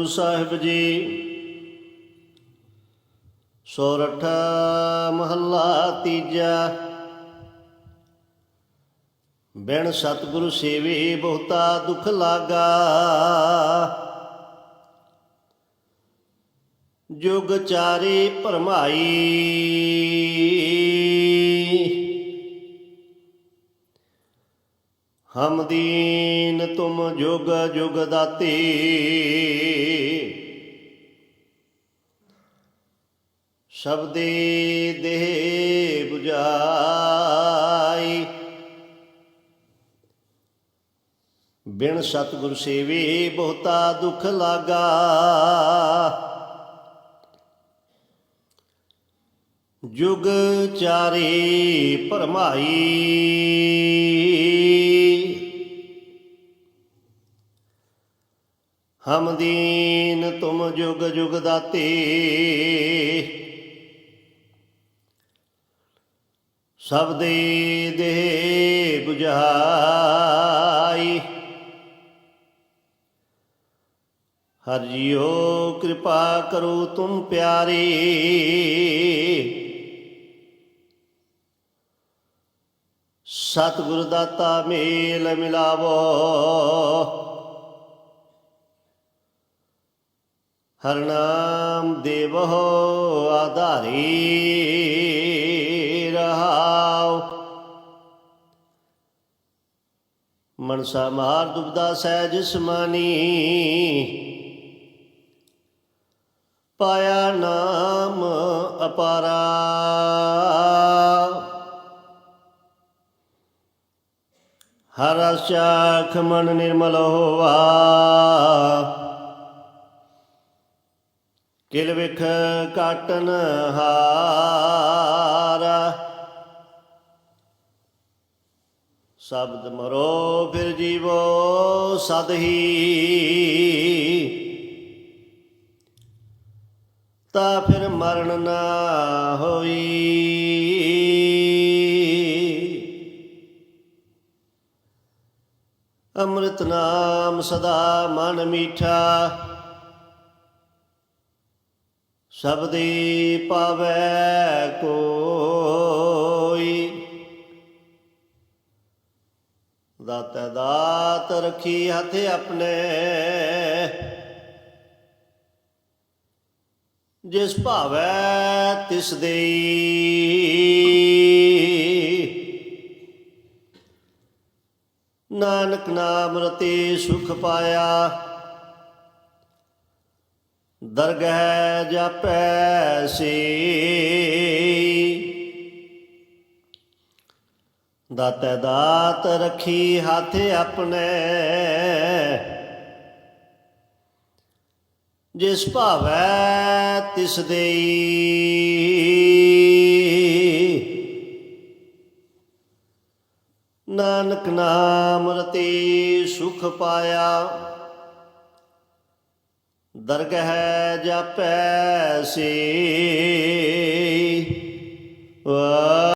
ਗੁਰੂ ਸਾਹਿਬ ਜੀ। ਸੋਰਠ ਮਹੱਲਾ ਤੀਜਾ। ਬਿਨ ਸਤਿਗੁਰੂ ਸੇਵੇ ਬਹੁਤਾ ਦੁਖ ਲਾਗਾ। ਜੁਗ ਚਾਰੇ ਭਰਮਾਈ। ਹਮ ਦੀਨ ਤੁਮ ਜੁਗ ਜੁਗ ਦਾਤੇ। ਸ਼ਬਦੇ ਦੇਹ 부ਜਾਈ ਬਿਨ ਸਤਿਗੁਰ ਸੇਵੇ ਬਹੁਤਾ ਦੁਖ ਲਾਗਾ। ਜੁਗ ਚਾਰੇ ਭਰਮਾਈ। ਹਮ ਦੀਨ ਤੁਮ ਜੁਗ ਜੁਗ ਦਾਤੇ। ਸਭ ਦੇ ਦੇਹ 부ਜਾਈ ਹਰ ਜੀਓ ਕਿਰਪਾ ਕਰੋ ਤੁਮ ਪਿਆਰੇ। ਸਤਿਗੁਰ ਦਾਤਾ ਮੇਲ ਮਿਲਾਵੋ। ਹਰਨਾਮ ਨਾਮ ਦੇਵਹੁ ਆਧਾਰੀ ਰਹਾਉ। ਮਨਸਾ ਮਹਾਰ ਦੁਬਦਾ ਸਹਿਜ ਸਮਾਨੀ। ਪਾਇਆ ਨਾਮ ਅਪਾਰਾ। ਹਰ ਚਾਖ ਮਨ ਨਿਰਮਲ ਹੋਵਾ ਕਿਲ ਵਿਖ ਕਾਟਨ ਹਾਰਾ। ਸ਼ਬਦ ਮਰੋ ਫਿਰ ਜੀਵੋ ਸਦ ਹੀ। ਤਾ ਫਿਰ ਮਰਨ ਨਾ ਹੋਈ। ਅੰਮ੍ਰਿਤ ਨਾਮ ਸਦਾ ਮਨ ਮੀਠਾ। ਸਬਦੀ ਪਾਵੈ ਕੋਈ। ਦਾਤਾ ਦਾਤ ਰਖੀ ਹੱਥ ਆਪਣੇ। ਜਿਸ ਭਾਵੈ ਤਿਸ ਦੇਈ। ਨਾਨਕ ਨਾਮ ਰਤੇ ਸੁਖ ਪਾਇਆ। ਦਰਗਹਿ ਜਾਪੈ ਸੀ। ਦਾਤੈ ਦਾਤ ਰਖੀ ਹੱਥ ਆਪਣੇ। ਜਿਸ ਭਾਵੈ ਤਿਸ ਦੇਈ। ਨਾਨਕ ਨਾਮ ਰਤੇ ਸੁਖ ਪਾਇਆ। ਦਰਗਹਿ ਜਾਪੈ ਸੀ ਵਾ